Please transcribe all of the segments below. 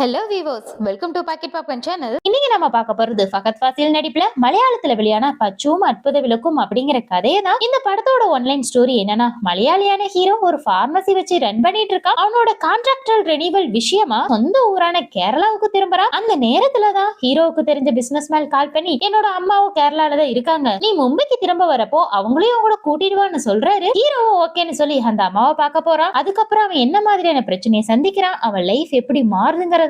Hello வீவோஸ் welcome to pocket Pappan channel இன்னைக்கு நம்ம பார்க்க போறது ஃபகத் ஃபாசில் நடிப்புல மலையாளத்துல வெளியான பச்சும் அற்புத விளக்கும் அப்படிங்கிற கதையை தான். இந்த படத்தோட ஒன்லைன் ஸ்டோரி என்னன்னா மலையாளியான ஹீரோ ஒரு ஃபார்மசி வச்சு ரன் பண்ணிட்டு இருக்கான். அவனோட கான்ட்ராக்டல் ரெனிவல் விஷயமா சொந்த ஊரான கேரளாவுக்கு திரும்புறான். அந்த நேரத்துல தான் ஹீரோவுக்கு தெரிஞ்ச பிசினஸ் மேன் கால் பண்ணி என்னோட அம்மாவும் கேரளால தான் இருக்காங்க. நீ மும்பைக்கு திரும்ப வரப்போ அவங்களையும் கூட கூட்டிடுவான்னு சொல்றாரு. ஹீரோவும் ஓகேன்னு சொல்லி அந்த அம்மாவை பார்க்க போறான். அதுக்கப்புறம் அவன் என்ன மாதிரியான பிரச்சனையை சந்திக்கிறான்? அவன் லைஃப் எப்படி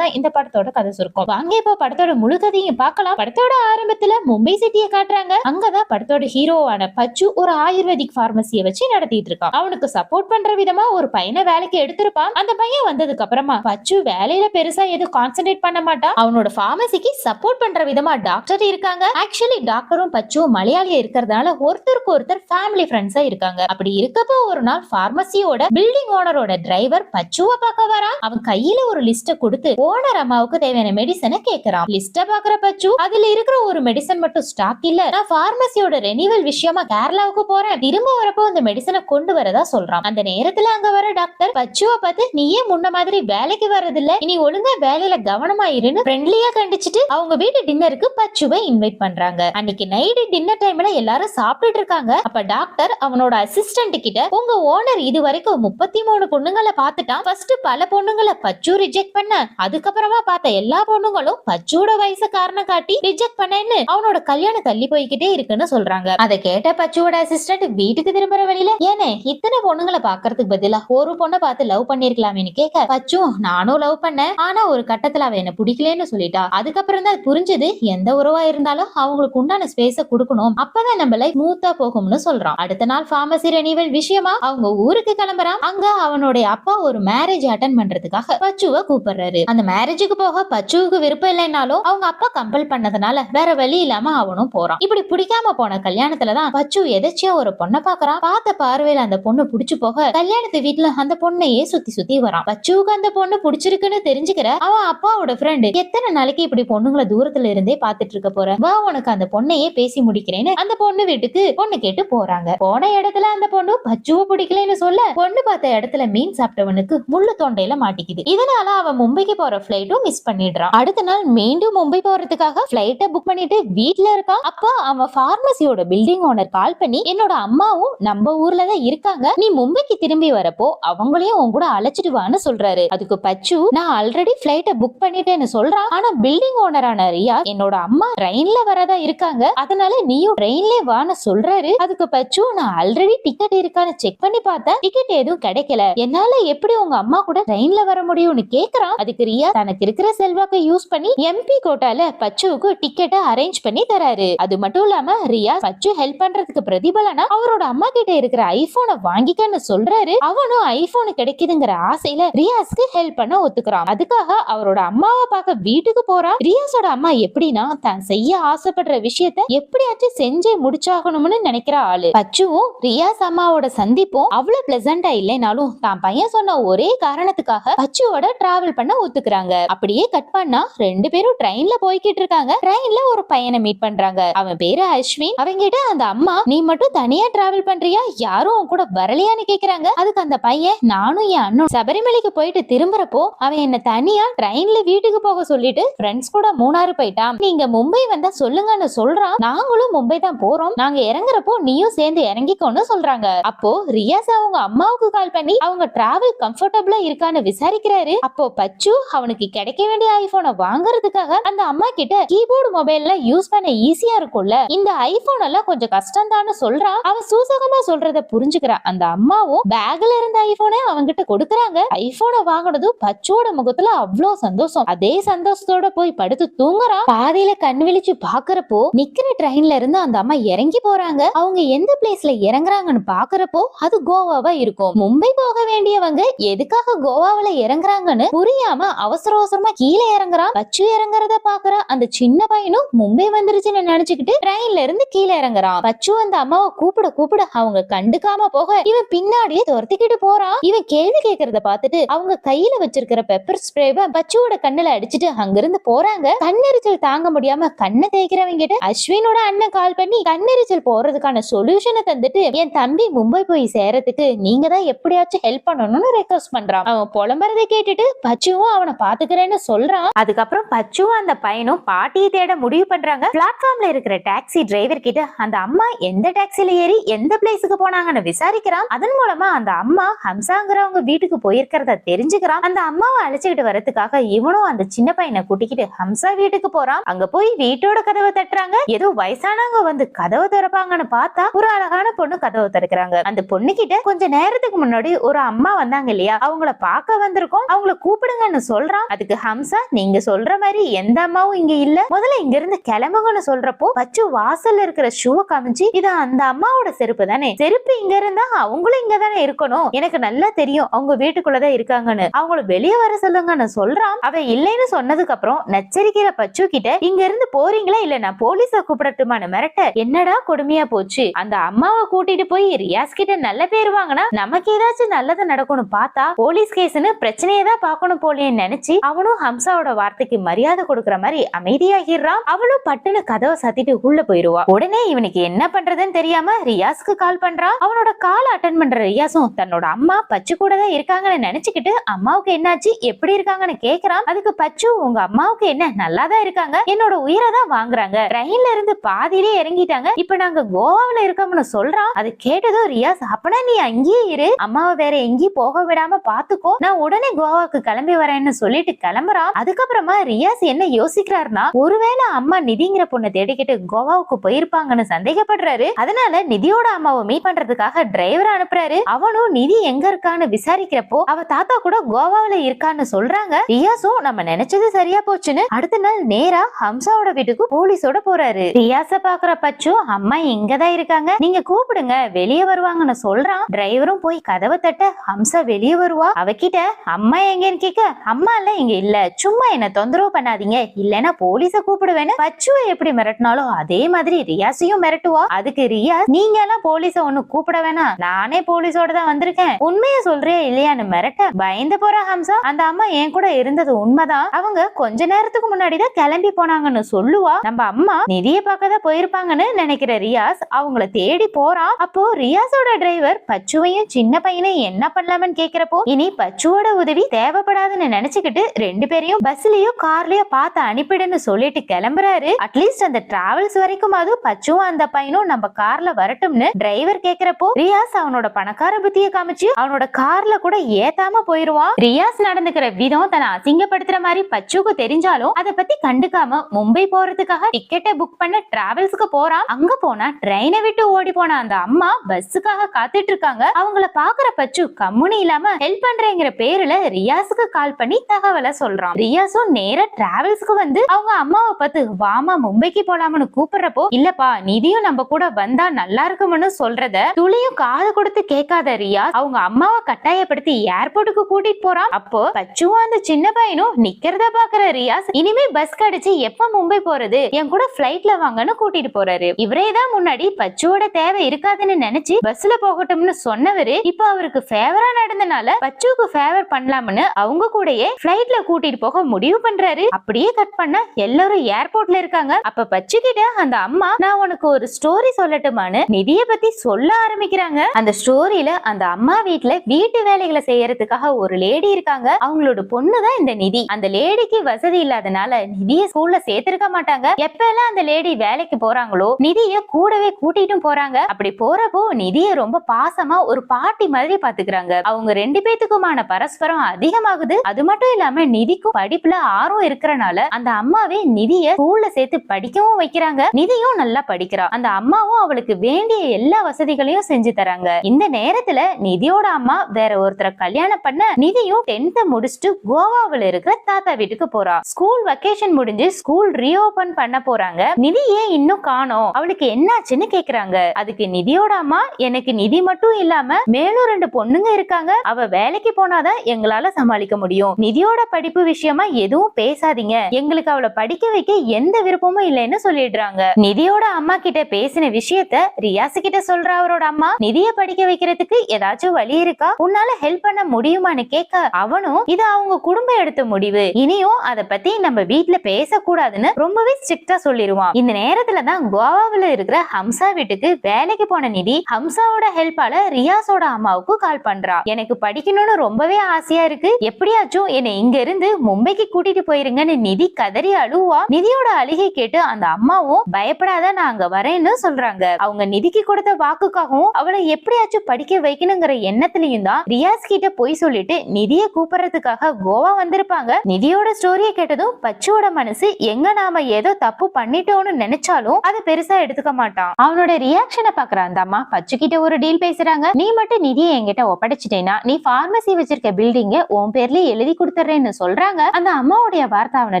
தான் இந்த படத்தோட கதை சுருக்கம். வாங்க இப்போ படத்தோட முழு கதையும் பார்க்கலாம். படத்தோட ஆரம்பத்துல மும்பை சிட்டியை காட்டுறாங்க. அங்கதான் படத்தோட ஹீரோவான பச்சு ஒரு ஆயுர்வேதிக் பார்மசியை வச்சு நடத்திட்டு இருக்கான். அவனுக்கு சப்போர்ட் பண்ற விதமா ஒரு பையனை வேலைக்கு எடுத்திருப்பான். அந்த பையன் வந்ததுக்கு அப்புறமா பச்சு வேலையில பெருசா எதுவும் கான்சென்ட்ரேட் பண்ண மாட்டான். அவனோட பார்மசிக்கு சப்போர்ட் பண்ற விதமா டாக்டர் இருக்காங்க. ஆக்சுவலி டாக்டரும் பச்சும் மலையாளியா இருக்கிறதுனால ஒருத்தருக்கு ஒருத்தர் ஃபேமிலி ஃப்ரெண்ட்ஸா இருக்காங்க. அப்படி இருக்கப்போ ஒரு நாள் பார்மசியோட பில்டிங் ஓனரோட டிரைவர் பச்சுவை பார்க்க வரான். அவன் கையில ஒரு லிஸ்ட கொடுத்து ஓனர் அம்மாவுக்கு தேவையான மெடிசனை கேக்குறான். லிஸ்ட பாக்குற பச்சு அதுல இருக்கிற ஒரு மெடிசன் மட்டும் ஸ்டாக் இல்ல. நான் பார்மசியோட ரெனிவல் விஷயமா கேரளாவுக்கு போறேன். திரும்ப வரப்போ அந்த மெடிசனை கொண்டு வரதா சொல்றான். அந்த நேரத்துல அங்க வர டாக்டர் பச்சுவை பார்த்து நீயே முன்ன மாதிரி வேலைக்கு வர்றதில்ல. இனி ஒழுங்கா வேலையில கவனமா இருன்னு ஃப்ரெண்ட்லியா கண்டிச்சிட்டு அவங்க வீட்டு டின்னருக்கு பச்சுவை இன்வைட் பண்றாங்க. அன்னைக்கு நைட்டு டின்னர் டைம்ல எல்லாரும் சாப்பிட்டுட்டு இருக்காங்க. அப்ப டாக்டர் அவனோட அசிஸ்டன்ட் கிட்ட உங்க ஓனர் இது வரைக்கும் முப்பத்தி மூணு பொண்ணுங்களை பார்த்துட்டான். ஃபர்ஸ்ட் பல பொண்ணுங்களை பச்சு ரிஜெக்ட் பண்ண. அதுக்கப்புறமா பார்த்த எல்லா பொண்ணுங்களும் பச்சோட வயசு காரணம் காட்டி ரிஜெக்ட் பண்ணேன்னு அவனோட கல்யாணம் தள்ளி போய்கிட்டே இருக்குன்னு சொல்றாங்க. அதை கேட்ட பச்சுவோட அசிஸ்டன்ட் வீட்டுக்கு திரும்புற வழியில ஏனே இத்தனை பொண்ணுங்களை பாக்குறதுக்கு பதிலா ஒரு பொண்ணை பார்த்து லவ் பண்ணிருக்கலாமே கேட்க? பச்சு நானும் லவ் பண்ணேன். ஆனா ஒரு கட்டத்துல அவ என்ன பிடிக்கலன்னு சொல்லிட்டா. அதுக்கப்புறம் தான் புரிஞ்சது எந்த உறவா இருந்தாலும் அவங்களுக்கு உண்டான ஸ்பேஸ கொடுக்கணும். அப்பதான் நம்ம லைஃப் மூத்தா போகும்னு சொல்றான். அடுத்த நாள் பார்மசி ரெனிவல் விஷயமா அவங்க ஊருக்கு கிளம்புறான். அங்க அவனுடைய அப்பா ஒரு மேரேஜ் அட்டன் பண்றதுக்காக பச்சுவ கூப்பிடுறாரு. அந்த மேரேஜுக்கு போக பச்சுவுக்கு விருப்பம் இல்லைனாலும் அவங்க அப்பா கம்பல் பண்ணதுனால வேற வழி இல்லாம அவனும் போறான். இப்படி பிடிக்காம போன கல்யாணத்துலதான் பச்சு எதாச்சியா ஒரு பொண்ணை பாக்குறான். பார்த்த பார்வையில அந்த பொண்ணு புடிச்சு போக கல்யாணத்து வீட்டுல அந்த பொண்ணையே சுத்தி சுத்தி வரான். பச்சுவுக்கு அந்த பொண்ணு பிடிச்சிருக்குன்னு தெரிஞ்சுக்கிற அவன் அப்பாவோட ஃப்ரெண்டு எத்தனை நாளைக்கு இப்படி பொண்ணுங்களை தூரத்துல இருந்தே பாத்துட்டு இருக்க போற? வா உனக்கு அந்த பொண்ணையே பேசி முடிக்கிறேன்னு அந்த பொண்ணு வீட்டுக்கு பொண்ணு கேட்டு போறாங்க. போன இடத்துல அந்த பொண்ணு பச்சுவ பிடிக்கலன்னு சொல்ல பொண்ணு பார்த்த இடத்துல மீன் சாப்பிட்டவனுக்கு முள்ளு தொண்டையில மாட்டிக்குது. இதனால அவன் மும்பைக்கு போற பிளைட்டும் மிஸ் பண்ணிடுறான். அடுத்த நாள் மீண்டும் மும்பை போறதுக்காக பிளைட்டை புக் பண்ணிட்டு வீட்ல இருக்கான். அப்ப அவன் பார்மசியோட பில்டிங் ஓனர் கால் பண்ணி என்னோட அம்மாவும் நம்ம ஊர்ல தான் இருக்காங்க. நீ மும்பைக்கு திரும்பி வரப்போ அவங்களையும் உன் கூட அழைச்சிட்டு வான்னு சொல்றாரு. அதுக்கு பச்சு நான் ஆல்ரெடி பிளைட்டை புக் பண்ணிட்டேன்னு சொல்றான். ஆனா பில்டிங் ஓனரான ரியா என்னோட அம்மா ட்ரெயின்ல வரதா இருக்காங்க. அதனால நீயும் ட்ரெயின்ல வான்னு சொல்றாரு. அதுக்கு பச்சு நான் ஆல்ரெடி டிக்கெட் இருக்கான்னு செக் பண்ணி பார்த்தேன். டிக்கெட் எதுவும் கிடைக்கல. என்னால எப்படி உங்க அம்மா கூட ட்ரெயின்ல வர முடியும்னு கேக்குறான். அதுக்கு ரியா தனக்கு இருக்கிற செல்வாக்கை யூஸ் பண்ணி எம்பி கோட்டால பச்சுவுக்கு டிக்கெட்டை அரேஞ்ச் பண்ணி தராரு. அது மட்டும் இல்லாம ரியா பச்சு ஹெல்ப் பண்றதுக்கு பிரதிபலனா அவரோட அம்மா கிட்ட இருக்கிற ஐபோனை வாங்கிக்கன்னு சொல்றாரு. அவனும் ஐபோன் கிடைக்குதுங்கிற ஆசையில ரியாஸ்க்கு ஹெல்ப் பண்ண ஒத்துக்கிறான். அதுக்காக அவரோட அம்மாவை பார்க்க வீட்டுக்கு போறான். ரியாஸோட அம்மா எப்படின்னா தான் செய்ய ஆசைப்படுற விஷயத்த எப்படியாச்சும் செஞ்சே முடிச்சாகணும்னு நினைக்கிற ஆளு. பச்சுவும் ரியாஸ் அம்மாவோட சந்திப்பும் அவ்வளவு பிளசண்டா இல்லைனாலும் தான் பையன் சொன்ன ஒரே காரணத்துக்காக பச்சுவோட டிராவல் பண்ண ஒத்துக்கிறாங்க அப்படியே கட் பண்ணா ரெண்டு பேரும் ட்ரெயின்ல போய்கிட்டு இருக்காங்க. ட்ரெயின்ல ஒரு பையனை மீட் பண்றாங்க. அவன் பேரு அஸ்வின். அவங்கிட்ட அந்த அம்மா நீ மட்டும் தனியா டிராவல் பண்றியா? யாரும் அவன் கூட வரலையான்னு கேக்குறாங்க. அதுக்கு அந்த பையன் நானும் என் அண்ணன் சபரிமலைக்கு போயிட்டு திரும்புறப்போ அவன் என்ன தனியா ட்ரெயின்ல வீட்டுக்கு போக சொல்லிட்டு ஃப்ரெண்ட்ஸ் கூட மூணாறு போயிட்டான். நீங்க மும்பை வந்தா சொல்லுங்கன்னு சொல்றான். நாங்களும் மும்பை தான் போறோம். நாங்க இறங்குறப்போ நீயும் சேர்ந்து இறங்கிக்கோன்னு சொல்றாங்க. அப்போ ரியாஸ் அவங்க அம்மாவுக்கு கால் பண்ணி அவங்க டிராவல் கம்ஃபர்டபுளா இருக்கான்னு விசாரிக்கிறாரு. அப்போ பச்சு அவனுக்கு கிடைக்க வேண்டிய ஐபோனை வாங்குறதுக்காக அந்த அம்மா கிட்ட கீபோர்டு மொபைல்ல யூஸ் பண்ண ஈஸியா இருக்கும்ல. இந்த ஐபோன் எல்லாம் கொஞ்சம் கஷ்டம் தான் சொல்றான் அவன் சூசகமா சொல்றத புரிஞ்சுக்கிறான் அந்த அம்மாவும் பேக்ல இருந்த ஐபோனை அவன்கிட்ட கொடுக்கறாங்க. ஐபோனை வாங்கினதும் பச்சோட முகத்துல அவ்வளோ சந்தோஷம். அதே சந்தோஷத்தோட போய் படுத்து தூங்குறான் பாதையில கண் விழிச்சு பாக்குறப்போ நிக்கிற ட்ரெயின்ல இருந்து அந்த அம்மா இறங்கி போறாங்க. அவங்க எந்த பிளேஸ்ல இறங்குறாங்கன்னு பாக்குறப்போ அது கோவாவா இருக்கும். மும்பை போக வேண்டியவங்க எதுக்காக கோவாவுல இறங்குறாங்கன்னு புரியாம அவசர அவசரமா கீழே இறங்குறான் பச்சு இறங்குறத பாக்குற. அந்த சின்ன பையனும் மும்பை வந்துருச்சுன்னு நினைச்சுக்கிட்டு ட்ரெயின்ல இருந்து கீழே இறங்குறான் பச்சு அந்த அம்மாவை கூப்பிட கூப்பிட அவங்க கண்டுக்காம போக இவன் பின்னாடியே துரத்திக்கிட்டு போறான் இவன் கேள்வி கேக்குறத பார்த்துட்டு அவங்க கையில வச்சிருக்கிற பெப்பர் ஸ்ப்ரேவை பச்சுவோட கண்ணுல அடிச்சுட்டு அங்கிருந்து போறாங்க. கண்ணெரிச்சல் தாங்க முடியாம கண்ணை தேய்க்கிறவங்க கிட்ட அஸ்வினோட அண்ணன் கால் பண்ணி கண்ணெரிச்சல் போறதுக்கான சொல்யூஷனை தந்துட்டு என் தம்பி மும்பை போய் சேரத்துக்கு நீங்க தான் எப்படியாச்சும் ஹெல்ப் பண்ணணும்னு ரெக்வஸ்ட் பண்றான். அவன் புலம்புறதை கேட்டுட்டு பச்சுவும் அவனை நான் பாத்துக்கிறேன்னு சொல்றான் அதுக்கப்புறம் பச்சுவும் அந்த பையனும் பாட்டியை தேட முடிவு பண்றாங்க. பிளாட்ஃபார்ம்ல இருக்கிற டாக்ஸி டிரைவர் கிட்ட அந்த அம்மா எந்த டாக்ஸில ஏறி எந்த பிளேஸுக்கு போனாங்கன்னு விசாரிக்கிறான். அதன் மூலமா அந்த அம்மா ஹம்சாங்கிறவங்க வீட்டுக்கு போயிருக்கிறத தெரிஞ்சுக்கிறான். அந்த அம்மாவை அழைச்சுக்கிட்டு வரதுக்காக இவனும் அந்த சின்ன பையனை கூட்டிக்கிட்டு ஹம்சா வீட்டுக்கு போறான். அங்க போய் வீட்டோட கதவை தட்டுறாங்க. ஏதோ வயசானவங்க வந்து கதவை திறப்பாங்கன்னு பார்த்தா ஒரு அழகான பொண்ணு கதவை திறக்கிறாங்க. அந்த பொண்ணு கிட்ட கொஞ்ச நேரத்துக்கு முன்னாடி ஒரு அம்மா வந்தாங்க இல்லையா? அவங்கள பார்க்க வந்திருக்கோம். அவங்கள கூப்பிடுங்கன்னு சொல்றான் அதுக்கு ஹம்சா நீங்க சொல்ற மாதிரி எந்த அம்மாவும் இங்க இல்ல. முதல்ல இங்க இருந்து கிளம்புங்கன்னு சொல்றப்போ பச்சு வாசல்ல இருக்கிற ஷூவை காமிச்சு இது அந்த அம்மாவோட செருப்பு தானே? செருப்பு இங்க இருந்தா அவங்களும் இங்க தானே இருக்கணும். எனக்கு நல்லா தெரியும். அவங்க வீட்டுக்குள்ளதான் இருக்காங்கன்னு. அவங்கள வெளியே வர சொல்லுங்கன்னு சொல்றான். அவ இல்லைன்னு சொன்னதுக்கு அப்புறம் நச்சரிக்கிற பச்சு கிட்ட இங்க இருந்து போறீங்களா? இல்ல நான் போலீஸ கூப்பிடட்டுமான்னு மிரட்ட. என்னடா கொடுமையா போச்சு? அந்த அம்மாவை கூட்டிட்டு போய் ரியாஸ் கிட்ட நல்ல பேர் வாங்கினா நமக்கு ஏதாச்சும் நல்லது நடக்கணும் பார்த்தா போலீஸ் கேஸ்னு பிரச்சனையை தான் பார்க்கணும் போலேன்னு நினைச்சு அவனும் ஹம்சாவோட வார்த்தைக்கு மரியாதை கொடுக்கற மாதிரி அமைதியாகிடுறான். அவளும் பட்டுன்னு கதவை சாத்திட்டு உள்ள போயிருவா. உடனே இவனுக்கு என்ன பண்றதுன்னு தெரியாம ரியாஸ்க்கு கால் பண்றான் அவனோட கால் அட்டன் பண்ற ரியாஸும் தன்னோட அம்மா பச்சு கூட தான் இருக்காங்கன்னு நினைச்சுக்கிட்டு அம்மாவுக்கு என்னாச்சு எப்படி இருக்காங்கன்னு கேக்குறான். அதுக்கு பச்சு உங்க அம்மாவுக்கு என்ன நல்லா தான் இருக்காங்க? என்னோட உயிரை தான் வாங்குறாங்க. ரயில்ல இருந்து பாதியிலே இறங்கிட்டாங்க. இப்ப நாங்க கோவாவுல இருக்கோம்னு சொல்றான். அது கேட்டதும் ரியாஸ் அப்பனா நீ அங்கேயே இரு. அம்மாவை வேற எங்கேயும் போக விடாம பாத்துக்கோ. நான் உடனே கோவாக்கு கிளம்பி வரேன்னு சொல்லிட்டு கிளம்புறான். அதுக்கப்புறமா ரியாஸ் என்ன யோசிக்கிறாருன்னா ஒருவேளை அம்மா நிதிங்கிற பொண்ணை தேடிக்கிட்டு கோவாவுக்கு போயிருப்பாங்கன்னு சந்தேகப்படுறாரு. அதனால நிதியோட அம்மாவை மீட் பண்றதுக்காக டிரைவர் அனுப்புறாரு. அவனும் நிதி எங்க இருக்கான்னு விசாரிக்கிறப்போ அவ தாத்தா கூட கோவாவுல இருக்கான்னு சொல்றாங்க. ரியாஸும் நம்ம நினைச்சது சரியா போச்சுன்னு அடுத்த நாள் நேரா ஹம்சாவோட வீட்டுக்கு போலீஸோட போறாரு. ரியாஸ பாக்குற பச்சு அம்மா இங்கதான் இருக்காங்க. நீங்க கூப்பிடுங்க வெளியே வருவாங்கன்னு சொல்றான். டிரைவரும் போய் கதவை தட்ட ஹம்சா வெளியே வருவா? அவகிட்ட அம்மா எங்கன்னு கேட்க அம்மா இல்ல இங்க இல்ல. சும்மா என்ன தொந்தரவு பண்ணாதீங்க. இல்லைன்னா போலீஸ கூப்பிடுவேன்னு பச்சுவை எப்படி மிரட்டினாலும் அதே மாதிரி ரியாஸையும் மிரட்டுவா. அதுக்கு ரியாஸ் நீங்க எல்லாம் போலீஸ ஒண்ணு கூப்பிட வேணாம். நானே போலீஸோட தான் வந்திருக்கேன். உண்மைய சொல்றியா இல்லையான்னு மிரட்ட பயந்து போற ஹம்சா. அந்த அம்மா என் கூட இருந்தது உண்மைதான். அவங்க கொஞ்ச நேரத்துக்கு முன்னாடிதான் கிளம்பி போனாங்கன்னு சொல்லுவா. நம்ம அம்மா நிதிய பார்க்கதான் போயிருப்பாங்கன்னு நினைக்கிற ரியாஸ் அவங்கள தேடி போறான் அப்போ ரியாஸோட டிரைவர் பச்சுவையும் சின்ன பையனையும் என்ன பண்ணலாம்னு கேக்குறப்போ இனி பச்சுவோட உதவி தேவைப்படாதுன்னு நினைச்சுக்கிட்டு ரெண்டு பேரையும் பஸ்லயோ கார்லயோ பார்த்து அனுப்பிடுன்னு சொல்லிட்டு கிளம்புறாரு. அட்லீஸ்ட் அந்த டிராவல்ஸ் வரைக்கும் அது பச்சுவும் அந்த பையனும் நம்ம கார்ல வரட்டும்னு டிரைவர் கேக்குறப்போ ரியாஸ் அவனோட பணக்கார புத்திய காமிச்சு அவனோட கார்ல கூட ஏத்தாம போயிருவான். ரியாஸ் நடந்துக்கிற விதம் தன்னை அசிங்கப்படுத்துற மாதிரி பச்சுக்கு தெரிஞ்சாலும் அதை பத்தி கண்டுக்காம மும்பை போறதுக்காக டிக்கெட்டை புக் பண்ண டிராவல்ஸ்க்கு போறான். அங்க போனா ட்ரெயினை விட்டு ஓடி போன அந்த அம்மா பஸ்ஸுக்காக காத்துட்டு இருக்காங்க. அவங்கள பாக்குற பச்சு கம்முனி இல்லாம ஹெல்ப் பண்றேங்கிற பேருல ரியாஸுக்கு கால் பண்ணி தகவலை சொல்றான். ரியாசும் நேரா டிராவல்ஸ்க்கு வந்து அவங்க அம்மாவை பார்த்து வாமா மும்பைக்கு போலாம்னு கூப்பிடுறப்போ இல்லப்பா நிதியும் நம்ம கூட வந்தா நல்லா இருக்கும்னு சொல்றத துளியும் காது கொடுத்து கேட்காத ரியாஸ் அவங்க அம்மாவை கட்டாயப்படுத்தி ஏர்போர்ட்டுக்கு கூட்டிட்டு போறான். அப்போ பச்சுவும் அந்த சின்ன பையனும் நிக்கிறத பாக்குற ரியாஸ் இனிமே பஸ் கிடைச்சு எப்ப மும்பை போறது? என் கூட பிளைட்ல வாங்கன்னு கூட்டிட்டு போறாரு. இவரே தான் முன்னாடி பச்சுவோட தேவை இருக்காதுன்னு நினைச்சு பஸ்ல போகட்டும்னு சொன்னவரு இப்ப அவருக்கு ஃபேவரா நடந்தனால பச்சுவுக்கு ஃபேவர் பண்ணலாம்னு அவங்க கூடயே பிளைட்ல கூட்டிட்டு போக முடிவு பண்றாரு. அப்படியே கட் பண்ண எல்லாரும் ஏர்போர்ட்ல இருக்காங்க. அப்ப பச்சு கிட்ட அந்த அம்மா நான் உனக்கு ஒரு ஸ்டோரி சொல்லட்டுமான்னு நிதிய பத்தி சொல்ல ஆரம்பிக்கிறாங்க. அந்த ஸ்டோரியில அந்த அம்மா வீட்டுல வீட்டு வேலைகளை செய்யறதுக்காக ஒரு லேடி இருக்காங்க. அவங்களோட பொண்ணுதான் இந்த நிதி. அந்த லேடிக்கு வசதி இல்லாதனால நிதிய ஸ்கூல்ல சேர்த்திருக்க மாட்டாங்க. எப்ப எல்லாம் அந்த லேடி வேலைக்கு போறாங்களோ நிதிய கூடவே கூட்டிட்டும் போறாங்க. அப்படி போறப்போ நிதிய ரொம்ப பாசமா ஒரு பாட்டி மாதிரி பாத்துக்கிறாங்க. அவங்க ரெண்டு பேத்துக்குமான பரஸ்பரம் அதிகமாகுது. அது மட்டும் இல்லாம நிதிக்கும் படிப்புல ஆர்வம் இருக்கிறனால அந்த அம்மாவே நிதிய ஸ்கூல்ல சேர்த்து படிக்கவும் வைக்கிறாங்க. நிதியும் நல்லா படிக்கிறா. அந்த அம்மாவும் அவளுக்கு வேண்டிய எல்லா வசதிகளையும் செஞ்சு தராங்க. இந்த நேரத்துல நிதியோட அம்மா வேற ஒருத்தரை கல்யாணம் பண்ண நிதியும் டென்த்த முடிச்சுட்டு கோவாவுல இருக்கிற தாத்தா வீட்டுக்கு போறா. ஸ்கூல் வெக்கேஷன் முடிஞ்சு ஸ்கூல் ரீஓபன் பண்ண போறாங்க. நிதி ஏன் இன்னும் காணோம்? அவளுக்கு என்னாச்சுன்னு கேக்குறாங்க. அதுக்கு நிதியோட அம்மா எனக்கு நிதி மட்டும் இல்லாம மேலும் ரெண்டு பொண்ணுங்க இருக்காங்க. அவ வேலைக்கு போனாதான் எங்களால சமாளிக்க முடியும். நிதி நிதியோட படிப்பு விஷயமா எதுவும் பேசாதீங்க. எங்களுக்கு அவளை படிக்க வைக்க எந்த விருப்பமும் இல்லைன்னு சொல்லிடுறாங்க. நிதியோட அம்மா கிட்ட பேசின விஷயத்த ரியாசு கிட்ட சொல்ற அவரோட அம்மா. நிதிய படிக்க வைக்கிறதுக்கு ஏதாச்சும் வழி இருக்கா? உன்னால ஹெல்ப் பண்ண முடியுமான்னு கேட்க அவனும் இது அவங்க குடும்பம் எடுத்த முடிவு. இனியும் அத பத்தி நம்ம வீட்டுல பேசக்கூடாதுன்னு ரொம்பவே ஸ்ட்ரிக்டா சொல்லிடுவான் இந்த நேரத்துல தான் கோவாவுல இருக்கிற ஹம்சா வீட்டுக்கு வேலைக்கு போன நிதி ஹம்சாவோட ஹெல்ப்பால ரியாஸோட அம்மாவுக்கு கால் பண்றா. எனக்கு படிக்கணும்னு ரொம்பவே ஆசையா இருக்கு. எப்படியாச்சும் என்னை இங்க இருந்து மும்பைக்கு கூட்டிட்டு போயிருங்கன்னு நிதி கதறி அழுவா. நிதியோட அழுகை கேட்டு அந்த அம்மாவும் பயப்படாத நான் அங்க வரேன்னு சொல்றாங்க. அவங்க நிதிக்கு கொடுத்த வாக்குக்காகவும் அவளை எப்படியாச்சும் படிக்க வைக்கணுங்கிற எண்ணத்திலையும் தான் ரியாஸ் கிட்ட போய் சொல்லிட்டு நிதியை கூப்பிடுறதுக்காக கோவா வந்திருப்பாங்க. நிதியோட ஸ்டோரியை கேட்டதும் பச்சுவோட மனசு எங்க நாம ஏதோ தப்பு பண்ணிட்டோம்னு நினைச்சாலும் அதை பெருசா எடுத்துக்க மாட்டான். அவனோட ரியாக்ஷனை பாக்குற அந்த அம்மா பச்சு கிட்ட ஒரு டீல் பேசுறாங்க. நீ மட்டும் நிதியை என்கிட்ட ஒப்படைச்சிட்டேன்னா நீ பார்மசி வச்சிருக்க பில்டிங்க உன் பேர்லயே எழுதி கொடுத்துறேன்னு சொல்றாங்க. அந்த அம்மாவுடைய வார்த்தை அவனை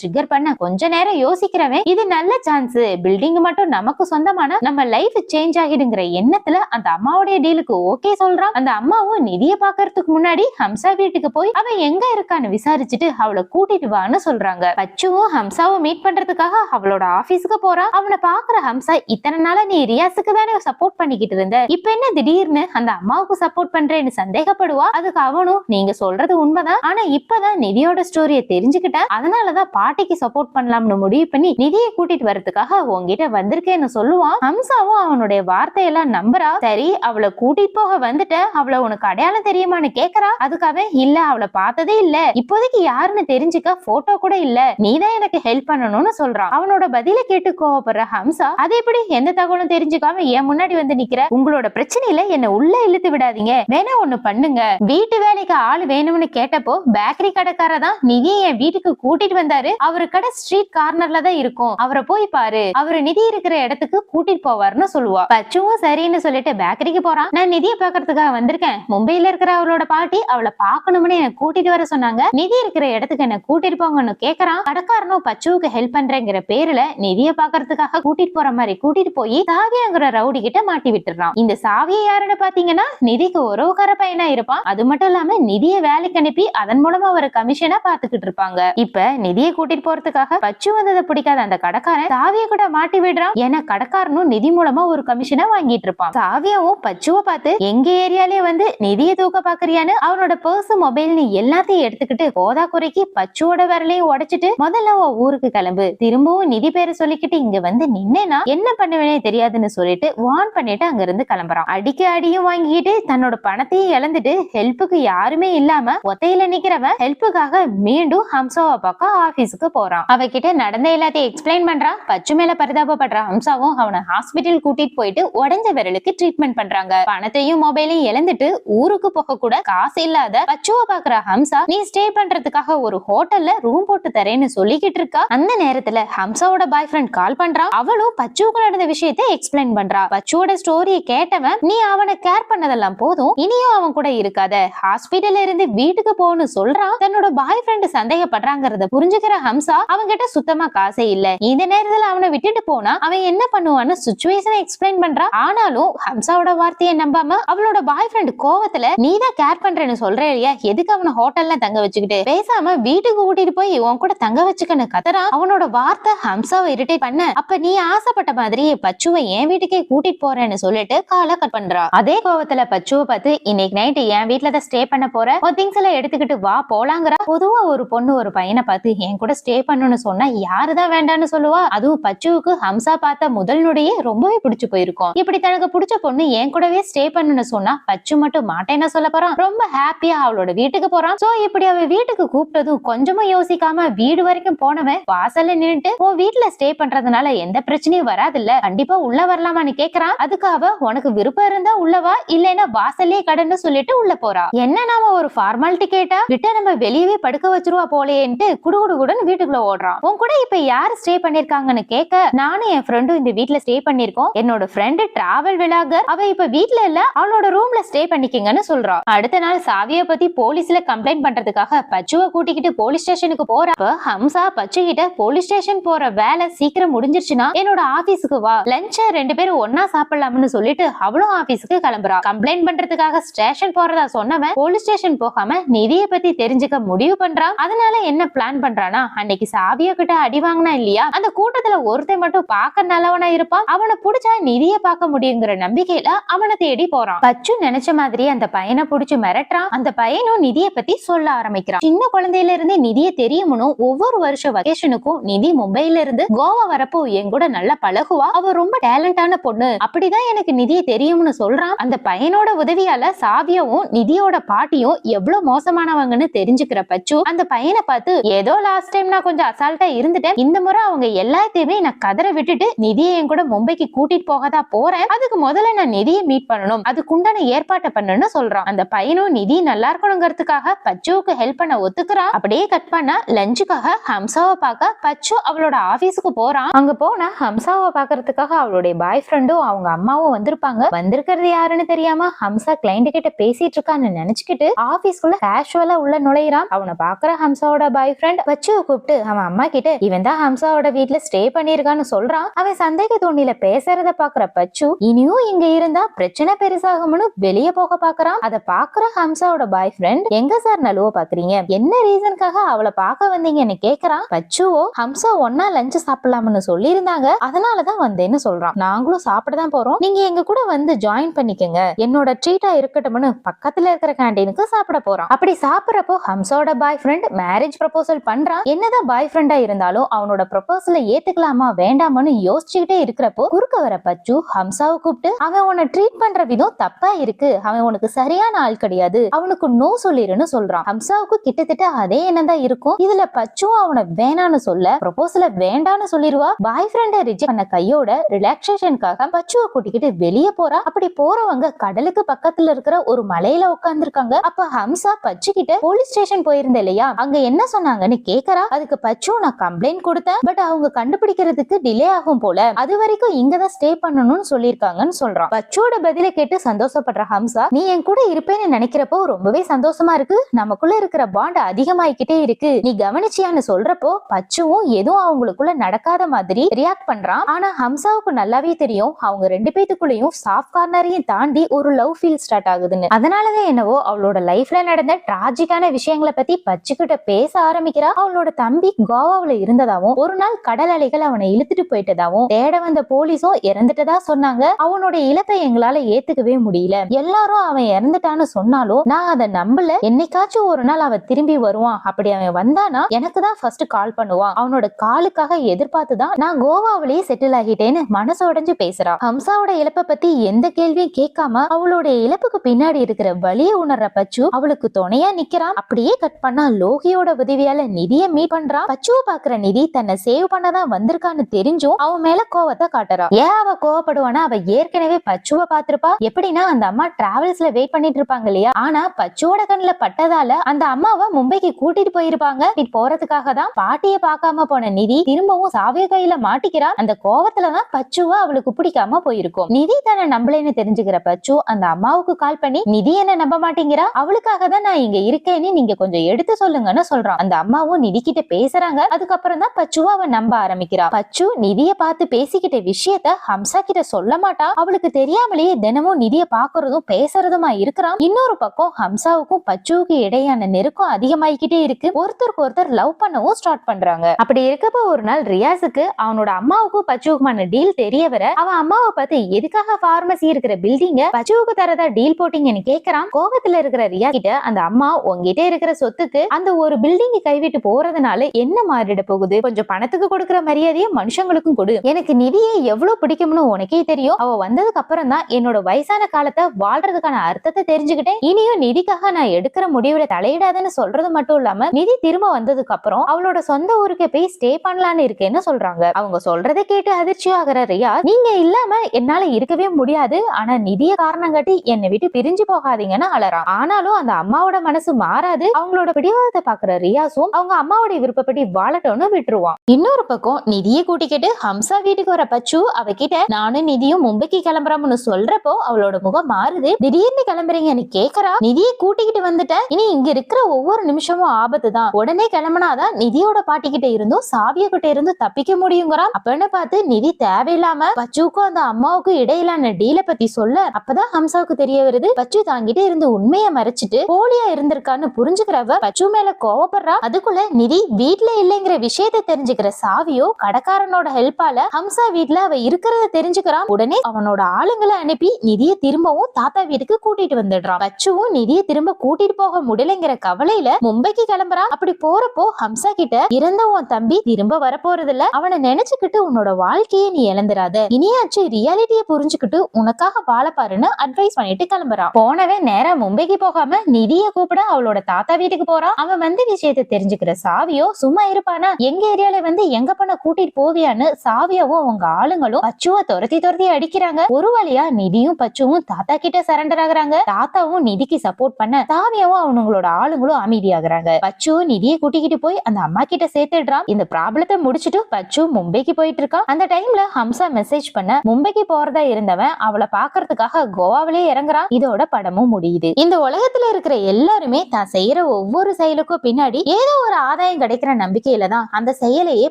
ட்ரிகர் பண்ண கொஞ்ச நேரம் யோசிக்கிறவன் இது நல்ல சான்ஸ் பில்டிங் மட்டும் நமக்கு சொந்தமான நம்ம லைஃப் சேஞ்ச் ஆகிடுங்கிற எண்ணத்துல அந்த அம்மாவுடைய டீலுக்கு ஓகே சொல்றான். அந்த அம்மாவும் நிதியை பாக்குறதுக்கு முன்னாடி ஹம்சா வீட்டுக்கு போய் அவன் எங்க இருக்கான்னு விசாரிச்சுட்டு அவளை கூட்டிட்டு வான்னு சொல்றாங்க. பச்சுவும் ஹம்சாவும் மீட் பண்றதுக்காக அவளோட ஆபீஸ்க்கு போறான். அவனை பாக்குற ஹம்சா இத்தனை நாளா நீ ரியாஸுக்கு தானே சப்போர்ட் பண்ணிக்கிட்டு இருந்த? இப்ப என்ன திடீர்னு அந்த அம்மாவுக்கு சப்போர்ட் பண்றேன்னு சந்தேகப்படுவா? அதுக்கு அவனும் நீங்க சொல்றது உண்மைதான். ஆனா இப்பதான் நிதியோட ஸ்டோரிய தெரிஞ்சுக்கிட்டேன் அதனாலதான் பாட்டிக்கு சப்போர்ட் பண்ணலாம்னு முடிவு பண்ணி நிதியை கூட்டிட்டு வரதுக்காக உங்ககிட்ட வந்திருக்கேன்னு சொல்லுவான். ஹம்சாவும் அவனுடைய வார்த்தையெல்லாம் நம்புறா. சரி அவளை கூட்டிட்டு போக வந்துட்ட அவளை உனக்கு அடையாளம் தெரியுமான்னு கேக்குறா. அதுக்காக இல்ல அவளை பார்த்ததே இல்ல. இப்போதைக்கு யாருன்னு தெரிஞ்சுக்க போட்டோ கூட இல்ல. நீதான் எனக்கு ஹெல்ப் பண்ணணும்னு சொல்றான். அவனோட பதில கேட்டு கோவப்படுற ஹம்சா அது எப்படி எந்த தகவலும் தெரிஞ்சுக்காம என் முன்னாடி வந்து நிக்கிற? உங்களோட பிரச்சனையில என்ன உள்ள இழுத்து விடாதீங்க. வேணா ஒண்ணு பண்ணுங்க. வீட்டு வேலைக்கு ஆள் வேணும்னு கேட்டப்போ பேக்கரி கடைக்கார தான் நிதி என் வீட்டுக்கு கூட்டிட்டு வந்தாரு. அவரு கடை ஸ்ட்ரீட் கார்னர்ல தான் இருக்கும். அவரை போய் பாரு. அவரு நிதி இருக்கிற இடத்துக்கு கூட்டிட்டு போவாருன்னு சொல்லுவா. பச்சுவும் சரின்னு சொல்லிட்டு பேக்கரிக்கு போறான். நான் நிதியை பாக்குறதுக்காக வந்திருக்கேன். மும்பையில இருக்கிற அவளோட பாட்டி அவளை பாக்கணும்னு என்ன கூட்டிட்டு வர சொன்னாங்க. நிதி இருக்கிற இடத்துக்கு என்ன கூட்டிட்டு போங்கன்னு கேக்குறான். கடைக்காரனும் பச்சுவுக்கு ஹெல்ப் பண்றேங்கிற பேர்ல நிதியை பாக்குறதுக்காக கூட்டிட்டு போற மாதிரி கூட்டிட்டு போய் சாவியாங்கிற ரவுடி கிட்ட மாட்டி விட்டுறான். இந்த சாவியை யாருன்னு பாத்தீங்கன்னா நிதிக்கு உறவுக்கார பையனா இருப்பான். அது மட்டும் இல்லாம நிதியை வேலைக்கு அனுப்பி அதன் மூலமா ஒரு கமிஷனா பாத்துக்கிட்டு இருப்பாங்க. இப்ப நிதியை கூட்டிட்டு போறதுக்காக பச்சு வந்ததை பிடிக்காத அந்த கடைக்காரன் சாவிய கூட மாட்டி விடுறான். ஏன்னா கடைக்காரனும் நிதி மூலமா ஒரு கமிஷனா வாங்கிட்டு இருப்பான். சாவியாவும் பச்சுவ பார்த்து எங்க ஏரியாலே வந்து நிதியை தூக்க பாக்குறியான்னு அவனோட பர்ஸ் மொபைல்னு எல்லாத்தையும் எடுத்துக்கிட்டு போதா குறைக்கு பச்சுவோட விரலையும் உடைச்சிட்டு முதல்ல ஊருக்கு கிளம்பு. திரும்பவும் நிதி பேரை சொல்லிக்கிட்டு இங்க வந்து நின்னா என்ன பண்ணுவேனே தெரியாதுன்னு சொல்லிட்டு வார்ன் பண்ணிட்டு அங்க இருந்து கிளம்புறான். அடிக்க அடியும் வாங்கிட்டு தன்னோட பணத்தையும் இழந்துட்டு ஹெல்ப்புக்கு யாருமே இல்லாம ஒத்தையில நிக்கிறவன் ஹெல்ப்புக்காக மீண்டும் ஹம்சாவை பார்க்க ஆபீஸுக்கு போறான். அவகிட்ட நடந்த எல்லாத்தையும் எக்ஸ்பிளைன் பண்றான். பச்சு மேல பரிதாபப்படுற ஹம்சாவும் அவனை ஹாஸ்பிட்டல் கூட்டிட்டு போயிட்டு உடஞ்ச விரலுக்கு ட்ரீட்மெண்ட் பண்றாங்க. பணத்தையும் மொபைலையும் இழந்துட்டு ஊருக்கு போக கூட காசு இல்லாத பச்சுவை பாக்குற ஹம்சா நீ ஸ்டே பண்றதுக்காக ஒரு ஹோட்டல்ல ரூம் போட்டு தரேன்னு சொல்லிக்கிட்டு இருக்கா? அந்த நேரத்துல ஹம்சாவோட பாய் ஃப்ரெண்ட் கால் பண்றான். அவளும் பச்சுவுக்கு நடந்த விஷயத்தை எக்ஸ்பிளைன் பண்றா. பச்சுவோட ஸ்டோரியை கேட்டவன் நீ அவனை கேர் பண்ணதெல்லாம் போதும் இனியும் அவன் கூட இருக்காத. ஹாஸ்பிட்டல்ல இருந்து வீட்டுக்கு போன்னு சொல்றான். தன்னோட பாய் ஃப்ரெண்ட் சந்தேகப்படுறாங்கறத புரிஞ்சுக்கிற ஹம்சா அவங்க கிட்ட சுத்தமா காசே இல்ல. இந்த நேரத்துல அவனை விட்டுட்டு போனா அவன் என்ன பண்ணுவான்னு சுச்சுவேஷனை எக்ஸ்பிளைன் பண்றா. ஆனாலும் ஹம்சாவோட வார்த்தையை நம்பாம அவளோட பாய் ஃப்ரெண்ட் கோவத்துல நீ தான் கேர் பண்றேன்னு சொல்ற இல்லையா எதுக்கு அவனை ஹோட்டல்ல தங்க வச்சுக்கிட்டு? பேசாம வீட்டுக்கு கூட்டிட்டு போய் உன் கூட தங்க வச்சுக்கன்னு கத்துறான் அவனோட வார்த்தை ஹம்சாவை இரிட்டேட் பண்ண அப்ப நீ ஆசைப்பட்ட மாதிரி பச்சுவை என் வீட்டுக்கே கூட்டிட்டு போறேன்னு சொல்லிட்டு காலை கட் பண்றா. அதே கோவத்துல பச்சுவை பார்த்து இன்னைக்கு நைட்டு என் வீட்டுல தான் ஸ்டே பண்ண போற? திங்ஸ் எல்லாம் எடுத்துக்கிட்டு வா போலாம். போலாங்கிறா பொதுவா ஒரு பொண்ணு ஒரு பையனை பார்த்து என் கூட ஸ்டே பண்ணணும்னு சொன்னா யாருதான் வேண்டாம்னு சொல்லுவா? அதுவும் பச்சுவுக்கு ஹம்சா பார்த்த முதல் நொடியே ரொம்பவே பிடிச்சு போயிருக்கும். இப்படி தனக்கு பிடிச்ச பொண்ணு என் கூடவே ஸ்டே பண்ணணும்னு சொன்னா பச்சு மட்டும் மாட்டேன்னு சொல்ல போறான். ரொம்ப ஹாப்பியா அவளோட வீட்டுக்கு போறான். சோ இப்படி அவ வீட்டுக்கு கூப்பிட்டதும் கொஞ்சமும் யோசிக்காம வீடு வரைக்கும் போனவன் வாசல்ல நின்னுட்டு உன் வீட்டுல ஸ்டே பண்றதுனால எந்த பிரச்சனையும் வராதுல்ல. கண்டிப்பா உள்ள வரலாமான்னு கேக்குறான். அதுக்கு அவ உனக்கு விருப்பம் இருந்தா உள்ளவா இல்லைன்னா வாசல்லே கடன்னு சொல்லிட்டு உள்ள போறா. என்ன நாம ஒரு ஃபார்மாலிட்டி கேட்டா விட்ட நம்ம வெளியவே படுக்க வச்சிருவா போலேன்ட்டு குடுகுடுகுடன் வீட்டுக்குள்ள ஓடுறான். உன் கூட இப்ப யாரு ஸ்டே பண்ணிருக்காங்கன்னு கேட்க நானும் என் ஃப்ரெண்டும் இந்த வீட்டுல ஸ்டே பண்ணிருக்கோம். என்னோட ஃப்ரெண்டு டிராவல் விலாகர் அவ இப்ப வீட்டுல இல்ல அவளோட ரூம்ல ஸ்டே பண்ணிக்கங்கன்னு சொல்றா. அடுத்த நாள் சாவிய பத்தி போலீஸ்ல கம்ப்ளைண்ட் பண்றதுக்காக பச்சுவை கூட்டிக்கிட்டு போலீஸ் ஸ்டேஷனுக்கு போறப்ப ஹம்சா பச்சு கிட்ட போலீஸ் ஸ்டேஷன் போற வேலை சீக்கிரம் முடிஞ்சிருச்சுன்னா என்னோட ஆபீஸுக்கு வா. லஞ்ச ரெண்டு பேரும் ஒன்னா சாப்பிடலாம்னு சொல்லிட்டு அவளும் ஆபீஸுக்கு கிளம்புறா. கம்ப்ளைண்ட் பண்றதுக்காக ஸ்டேஷன் போறதா சொன்னவன் போலீஸ் ஸ்டேஷன் போகாம நிதிய பத்தி தெரிஞ்சுக்க முடிவு பண்றான் அதனால என்ன பிளான் பண்றானா? அன்னைக்கு சாவிய கிட்ட அடி வாங்கினா இல்லையா? அந்த கூட்டத்துல ஒருத்தன் மட்டும் பார்க்க நல்லவனா இருப்பான் அவனை புடிச்சா நிதிய பார்க்க முடியுங்கிற நம்பிக்கையில அவனை தேடி போறான். பச்சு நினைச்ச மாதிரி அந்த பையனை புடிச்சு மிரட்டுறான். அந்த பையனும் நிதிய பத்தி சொல்ல ஆரம்பிக்கிறான். சின்ன குழந்தையில இருந்தே நிதியை தெரியும்னு ஒவ்வொரு வருஷம் வெக்கேஷனுக்கும் நிதி மும்பையில இருந்து கோவா வரப்போ என் கூட நல்லா பழகுவா? அவ ரொம்ப டேலண்டான பொண்ணு. அப்படிதான் எனக்கு நிதியை தெரியும்னு சொல்றான். அந்த பையனோட உதவியால சாவியாவும் நிதியோட பாட்டியும் எவ்வளவு மோசமானவங்கன்னு தெரிஞ்சு தெரிஞ்சுக்கிற பச்சு அந்த பையனை பார்த்து ஏதோ லாஸ்ட் டைம் நான் கொஞ்சம் அசால்ட்டா இருந்துட்டேன். இந்த முறை அவங்க எல்லாத்தையுமே நான் கதற விட்டுட்டு நிதியை என் கூட மும்பைக்கு கூட்டிட்டு போகதா போறேன். அதுக்கு முதல்ல நான் நிதியை மீட் பண்ணணும். அதுக்குண்டான ஏற்பாட்டை பண்ணணும்னு சொல்றான். அந்த பையனும் நிதி நல்லா இருக்கணுங்கிறதுக்காக பச்சுவுக்கு ஹெல்ப் பண்ண ஒத்துக்குறான். அப்படியே கட் பண்ணா லஞ்சுக்காக ஹம்சாவை பார்க்க பச்சு அவளோட ஆபீஸுக்கு போறான். அங்க போனா ஹம்சாவை பாக்குறதுக்காக அவளுடைய பாய் ஃப்ரெண்டும் அவங்க அம்மாவும் வந்திருப்பாங்க. வந்திருக்கிறது யாருன்னு தெரியாம ஹம்சா கிளைண்ட் கிட்ட பேசிட்டு இருக்கான்னு நினைச்சுக்கிட்டு ஆபீஸ்க்குள்ள கேஷுவலா உள்ள நுழைய நுழையிறான் அவனை பாக்குற ஹம்சாவோட பாய் ஃப்ரெண்ட் வச்சுவ கூப்பிட்டு அவன் அம்மா கிட்ட இவன் தான் ஹம்சாவோட வீட்டுல ஸ்டே பண்ணிருக்கான்னு சொல்றான். அவன் சந்தேக தோண்டில பேசுறத பாக்குற பச்சு இனியும் இங்க இருந்தா பிரச்சனை பெருசாகும்னு வெளியே போக பாக்குறான் அதை பாக்குற ஹம்சாவோட பாய் ஃப்ரெண்ட் எங்க சார் நலுவ பாக்குறீங்க என்ன ரீசனுக்காக அவளை பார்க்க வந்தீங்கன்னு கேக்குறான். பச்சுவோ ஹம்சா ஒன்னா லஞ்ச் சாப்பிடலாம்னு சொல்லியிருந்தாங்க. அதனாலதான் வந்தேன்னு சொல்றான். நாங்களும் சாப்பிட தான் போறோம். நீங்க எங்க கூட வந்து ஜாயின் பண்ணிக்கங்க. என்னோட ட்ரீட்டா இருக்கட்டும்னு பக்கத்துல இருக்கிற கேண்டீனுக்கு சாப்பிட போறான் அப்படி சாப்பிடறப்போ ஹம்சாவோட பாய் ஃப்ரெண்ட் மேரேஜ் ப்ரப்போசல் பண்றான். என்னதான் பாய் ஃப்ரெண்டா இருந்தாலும் அவனோட ப்ரப்போசலை ஏத்துக்கலாமா வேண்டாமான்னு யோசிச்சுக்கிட்டே இருக்கிறப்போ குறுக்க வர பச்சு ஹம்சாவை கூப்பிட்டு அவன் உன்னை ட்ரீட் பண்ற விதம் தப்பா இருக்கு. அவன் உனக்கு சரியான ஆள் கிடையாது. அவனுக்கு நோ சொல்லிருன்னு சொல்றான். ஹம்சாவுக்கு கிட்டத்தட்ட அதே எண்ணம் தான் இருக்கும். இதுல பச்சும் அவனை வேணான்னு சொல்ல ப்ரப்போசல வேண்டான்னு சொல்லிடுவா. பாய் ஃப்ரெண்ட ரிஜெக்ட் பண்ண கையோட ரிலாக்ஸேஷனுக்காக பச்சுவை கூட்டிக்கிட்டு வெளியே போறா. அப்படி போறவங்க கடலுக்கு பக்கத்துல இருக்கிற ஒரு மலையில உட்கார்ந்துருக்காங்க. அப்ப ஹம்சா பச்சு கிட்ட போலீஸ் ஸ்டேஷன் போயிருந்தேன் இல்லையா? அங்க என்ன சொன்னாங்கன்னு கேக்குறா? அதுக்கு பச்சு நான் கம்ப்ளைண்ட் கொடுத்தேன். பட் அவங்க கண்டுபிடிக்கிறதுக்கு டிலே ஆகும் போல. அது வரைக்கும் இங்கதான் ஸ்டே பண்ணணும்னு சொல்லிருக்காங்கன்னு சொல்றான். பச்சோட பதில கேட்டு சந்தோஷப்படுற ஹம்சா நீ என் கூட இருப்பேன்னு நினைக்கிறப்போ ரொம்பவே சந்தோஷமா இருக்கு. நமக்குள்ள இருக்கிற பாண்ட் அதிகமாயிக்கிட்டே இருக்கு. நீ கவனிச்சியான்னு சொல்றப்போ பச்சுவும் எதுவும் அவங்களுக்குள்ள நடக்காத மாதிரி ரியாக்ட் பண்றான். ஆனா ஹம்சாவுக்கு நல்லாவே தெரியும். அவங்க ரெண்டு பேத்துக்குள்ளயும் சாஃப்ட் கார்னரையும் தாண்டி ஒரு லவ் ஃபீல் ஸ்டார்ட் ஆகுதுன்னு. அதனாலதான் என்னவோ அவளோட லைஃப்ல நடந்த டிராஜிக்கான விஷயங்களை பத்தி பச்சுக்கிட்ட பேச ஆரம்பிக்கிறா. அவளோட தம்பி கோவாவுல இருந்ததாவும் ஒரு நாள் கடல் அலைகள் அவனை இழுத்துட்டு போயிட்டதாவும் தேட வந்த போலீஸும் இறந்துட்டதா சொன்னாங்க. அவனோட இழப்பை எங்களால ஏத்துக்கவே முடியல. எல்லாரும் அவன் இறந்துட்டான்னு சொன்னாலும் நான் அதை நம்பல. என்னைக்காச்சும் ஒரு நாள் அவன் திரும்பி வருவான். அப்படி அவன் வந்தானா எனக்கு தான் ஃபர்ஸ்ட் கால் பண்ணுவான். அவனோட காலுக்காக எதிர்பார்த்து தான் நான் கோவாவிலேயே செட்டில் ஆகிட்டேன்னு மனசு உடைஞ்சு பேசுறா. ஹம்சாவோட இழப்பை பத்தி எந்த கேள்வியும் கேட்காம அவளோட இழப்புக்கு பின்னாடி இருக்கிற வழியை உணர்ற பச்சு அவளுக்கு துணையா நிக்கிறான். அப்படியே கட் பண்ணா லோகியோட உதவியால நிதிய மீட் பண்றான் பச்சுவை பாக்குற நிதி தன்னை சேவ் பண்ணதான் வந்திருக்கான்னு தெரிஞ்சும் அவன் மேல கோவத்தை காட்டுறா. ஏன் அவ கோவப்படுவானா? அவ ஏற்கனவே பச்சுவை பாத்திருப்பா எப்படின்னா அந்த அம்மா டிராவல்ஸ்ல வெயிட் பண்ணிட்டு இருப்பாங்க இல்லையா? ஆனா பச்சுவோட கண்ணுல பட்டதால அந்த அம்மாவை மும்பைக்கு கூட்டிட்டு போயிருப்பாங்க. போறதுக்காக தான் பாட்டிய பார்க்காம போன நிதி திரும்பவும் சாவிய கையில மாட்டிக்கிறான் அந்த கோவத்துலதான் பச்சுவை அவளுக்கு பிடிக்காம போயிருக்கும். நிதி தன்னை நம்பலைன்னு தெரிஞ்சுக்கிற பச்சு அந்த அம்மாவுக்கு கால் பண்ணி நிதி என்ன நம்ப மாட்டேங்கிறா? அவளுக்காக தான் நான் இங்க இருக்கேன்னு நீங்க கொஞ்சம் எடுத்து சொல்லுங்கன்னு சொல்றான். அந்த அம்மாவும் நிதி கிட்ட பேசுறாங்க. அதுக்கப்புறம் தான் பச்சுவை அவன் நம்ப ஆரம்பிக்கிறா. பச்சு நிதிய பார்த்து பேசிக்கிட்ட விஷயத்த ஹம்சா கிட்ட சொல்ல மாட்டா. அவளுக்கு தெரியாமலேயே தினமும் நிதிய பாக்குறதும் பேசுறதுமா இருக்கிறான். இன்னொரு பக்கம் ஹம்சாவுக்கும் பச்சுவுக்கு இடையான நெருக்கம் அதிகமாயிக்கிட்டே இருக்கு. ஒருத்தருக்கு ஒருத்தர் லவ் பண்ணவும் ஸ்டார்ட் பண்றாங்க. அப்படி இருக்கப்ப ஒரு நாள் ரியாஸுக்கு அவனோட அம்மாவுக்கும் பச்சுவுக்குமான டீல் தெரிய வர அவன் அம்மாவை பார்த்து எதுக்காக பார்மசி இருக்கிற பில்டிங்க பச்சுவுக்கு தரதா டீல் போட்டீங்கன்னு கேக்குறான்? கோபத்துல இருக்கிற ரியா கிட்ட அந்த அம்மா உங்ககிட்ட இருக்கிற சொத்துக்கு அந்த ஒரு பில்டிங் கைவிட்டு போறதுனால என்ன மாறிட போகுது? கொஞ்சம் பணத்துக்கு கொடுக்கிற மரியாதையை மனுஷங்களுக்கும் கொடு. எனக்கு நிதியை எவ்வளவு பிடிக்கும்னு உனக்கே தெரியும். அவ வந்ததுக்கு அப்புறம் தான் என்னோட வயசான காலத்தை வாழ்றதுக்கான அர்த்தத்தை தெரிஞ்சுக்கிட்டேன். இனியும் நிதிக்காக நான் எடுக்கிற முடிவுல தலையிடாதுன்னு சொல்றது மட்டும் இல்லாம நிதி திரும்ப வந்ததுக்கு அப்புறம் அவளோட சொந்த ஊருக்கு போய் ஸ்டே பண்ணலான்னு இருக்கேன்னு சொல்றாங்க. அவங்க சொல்றதை கேட்டு அதிர்ச்சி ஆகிற ரியா நீங்க இல்லாம என்னால இருக்கவே முடியாது. ஆனா நிதிய காரணம் காட்டி என்னை விட்டு பிரிஞ்சு போகாதீங்கன்னு அலறான். ஆனாலும் அந்த அம்மாவோட மனசு மாறாது. அவங்களோட பிடிவாதத்தை பாக்குற ரியாஸும் அவங்க அம்மாவோட விருப்பப்படி வாழட்டும்னு விட்டுருவான். இன்னொரு பக்கம் நிதியை கூட்டிக்கிட்டு ஹம்சா வீட்டுக்கு வர பச்சு அவகிட்ட நானும் நிதியும் மும்பைக்கு கிளம்புறோம்னு சொல்றப்போ அவளோட முகம் மாறுது. திடீர்னு கிளம்புறீங்கன்னு கேக்குறா. நிதியை கூட்டிக்கிட்டு வந்துட்ட. இனி இங்க இருக்கிற ஒவ்வொரு நிமிஷமும் ஆபத்து தான். உடனே கிளம்புனாதான் நிதியோட பாட்டி கிட்ட இருந்தும் சாவிய கிட்ட இருந்து தப்பிக்க முடியுங்கிறான். அப்பன்னு பார்த்து நிதி தேவையில்லாம பச்சுக்கும் அந்த அம்மாவுக்கும் இடையிலான டீல பத்தி சொல்ல அப்பதான் ஹம்சாவுக்கு தெரிய வருது. பச்சு தாங்கிட்டு இருந்து உண்மையை மறைச்சிட்டு போலியா இருந்திருக்கான்னு புரிஞ்சுக்கிறவ பச்சு மேல கோவப்படுறா? அதுக்குள்ள நிதி வீட்ல இல்லைங்கிற விஷயத்தை தெரிஞ்சுக்கிற சாவியோ கடைக்காரனோட ஹெல்ப்பால ஹம்சா வீட்ல அவ இருக்கிறத தெரிஞ்சுக்கிறான். உடனே அவனோட ஆளுங்களை அனுப்பி நிதிய திரும்பவும் தாத்தா வீட்டுக்கு கூட்டிட்டு வந்துடுறான். பச்சுவும் நிதிய திரும்ப கூட்டிட்டு போக முடியலைங்கிற கவலையில மும்பைக்கு கிளம்புறான். அப்படி போறப்போ ஹம்சா கிட்ட இறந்த உன் தம்பி திரும்ப வரப்போறது இல்ல அவனை நினைச்சுக்கிட்டு உன்னோட வாழ்க்கையை நீ இழந்துராத இனியாச்சு ரியாலிட்டிய புரிஞ்சுக்கிட்டு உனக்காக வாழ பாருன்னு அட்வைஸ் பண்ணிட்டு கிளம்புறான். போனவன் நேரா மும்பைக்கு போகாம நிதிய கூப்பிட அவளோட தாத்தா தாத்தா வீட்டுக்கு போறான் அவன் வந்து விஷயத்தை தெரிஞ்சுக்கிற சாவியோ சும்மா இருப்பானா? எங்க ஏரியால வந்து எங்க பண்ண கூட்டிட்டு போவியான்னு சாவியாவும் அவங்க ஆளுங்களும் பச்சுவ துரத்தி துரத்தி அடிக்கிறாங்க. ஒரு வழியா நிதியும் பச்சுவும் தாத்தா கிட்ட சரண்டர் ஆகுறாங்க. தாத்தாவும் நிதிக்கு சப்போர்ட் பண்ண சாவியாவும் அவனுங்களோட ஆளுங்களும் அமைதியாகுறாங்க. பச்சுவும் நிதியை கூட்டிக்கிட்டு போய் அந்த அம்மா கிட்ட சேர்த்துடுறான் இந்த ப்ராப்ளத்தை முடிச்சிட்டு பச்சு மும்பைக்கு போயிட்டு இருக்கான் அந்த டைம்ல ஹம்சா மெசேஜ் பண்ண மும்பைக்கு போறதா இருந்தவன் அவளை பாக்குறதுக்காக கோவாவிலே இறங்குறான். இதோட படமும் முடியுது. இந்த உலகத்துல இருக்கிற எல்லாருமே தான் செய்யற ஒவ்வொரு செயலுக்கும் பின்னாடி ஏதோ ஒரு ஆதாயம் கிடைக்கிற நம்பிக்கையில தான் அந்த செயலையே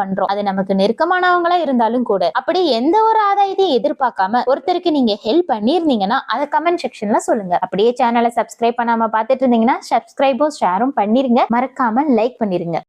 பண்றோம். அது நமக்கு நெருக்கமானவங்களா இருந்தாலும் கூட. அப்படி எந்த ஒரு ஆதாயத்தையும் எதிர்பார்க்காம ஒருத்தருக்கு நீங்க ஹெல்ப் பண்ணிருந்தீங்கன்னா அதை கமெண்ட் செக்ஷன்ல சொல்லுங்க. அப்படியே சேனலை சப்ஸ்கிரைப் பண்ணாம பாத்துட்டு இருந்தீங்கன்னா சப்ஸ்கிரைபும் ஷேரும் பண்ணிருங்க. மறக்காம லைக் பண்ணிருங்க.